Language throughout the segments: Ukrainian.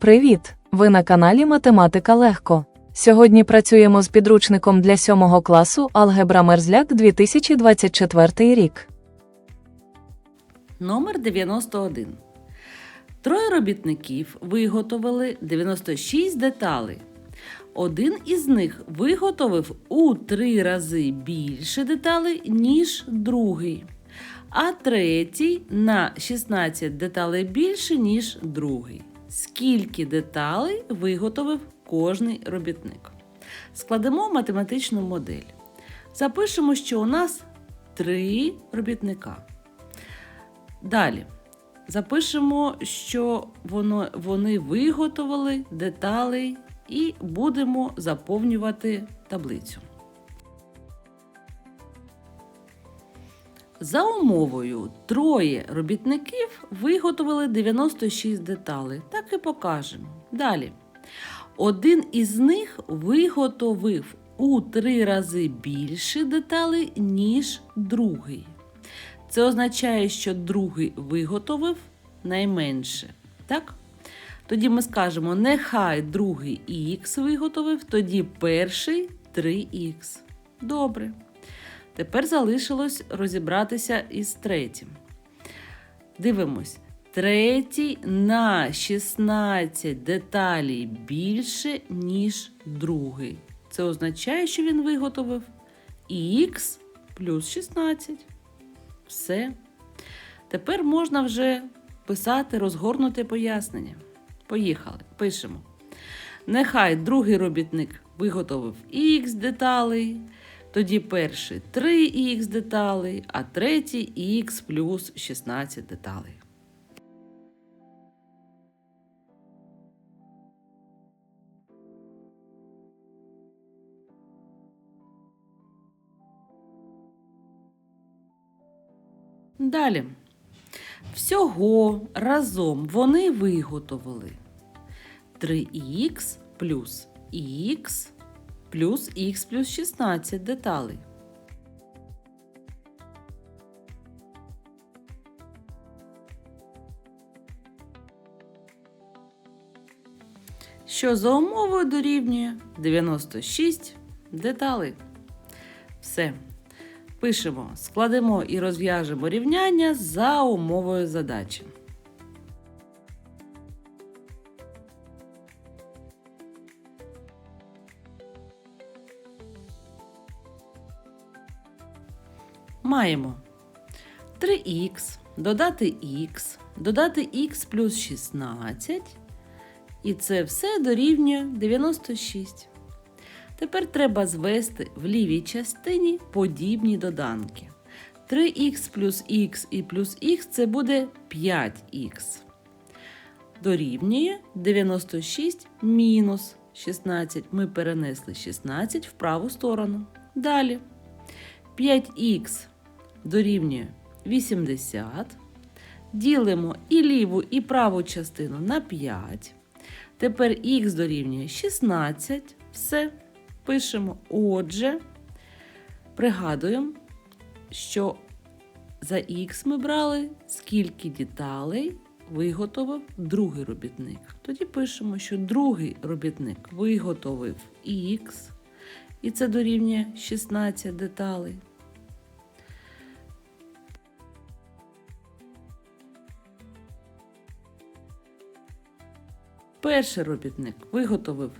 Привіт! Ви на каналі Математика Легко. Сьогодні працюємо з підручником для 7 класу Алгебра Мерзляк 2024 рік. Номер 91. Троє робітників виготовили 96 деталей. Один із них виготовив у три рази більше деталей, ніж другий, а третій на 16 деталей більше, ніж другий. Скільки деталей виготовив кожний робітник? Складемо математичну модель. Запишемо, що у нас три робітника. Далі запишемо, що воно, вони виготовили деталей і будемо заповнювати таблицю. За умовою, троє робітників виготовили 96 деталей. Так і покажемо. Далі. Один із них виготовив у три рази більше деталей, ніж другий. Це означає, що другий виготовив найменше. Так? Тоді ми скажемо, нехай другий х виготовив, тоді перший 3х. Добре. Тепер залишилось розібратися із третім. Дивимось. Третій на 16 деталей більше, ніж другий. Це означає, що він виготовив х плюс 16. Все. Тепер можна вже писати розгорнуте пояснення. Поїхали. Пишемо. Нехай другий робітник виготовив х деталей, тоді перший 3х деталей, а третій х плюс 16 деталей. Далі. Всього разом вони виготовили 3х плюс х плюс х плюс 16 деталей. Що за умовою дорівнює 96 деталей. Все. Пишемо, складемо і розв'яжемо рівняння за умовою задачі. Маємо 3х, додати х, додати х плюс 16. І це все дорівнює 96. Тепер треба звести в лівій частині подібні доданки. 3х плюс х і плюс х це буде 5х. Дорівнює 96 мінус 16. Ми перенесли 16 в праву сторону. Далі 5х дорівнює 80. Ділимо і ліву, і праву частину на 5. Тепер х дорівнює 16. Все пишемо. Отже, пригадуємо, що за х ми брали, скільки деталей виготовив другий робітник. Тоді пишемо, що другий робітник виготовив х, і це дорівнює 16 деталей. Перший робітник виготовив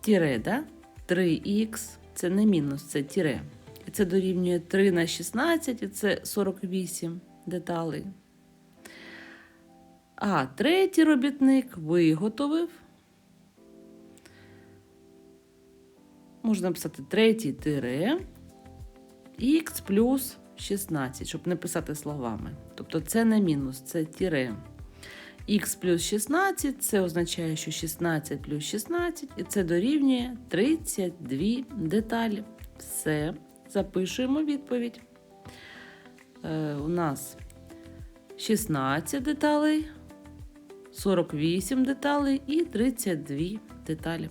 тіре, да? 3х, це не мінус, це тіре. І це дорівнює 3 на 16, і це 48 деталей. А третій робітник виготовив. Можна написати третій тире х плюс 16, щоб не писати словами. Тобто це не мінус, це тіре. Х плюс 16 це означає, що 16 плюс 16, і це дорівнює 32 деталі. Все, запишуємо відповідь. Е, у нас 16 деталей, 48 деталей і 32 деталі.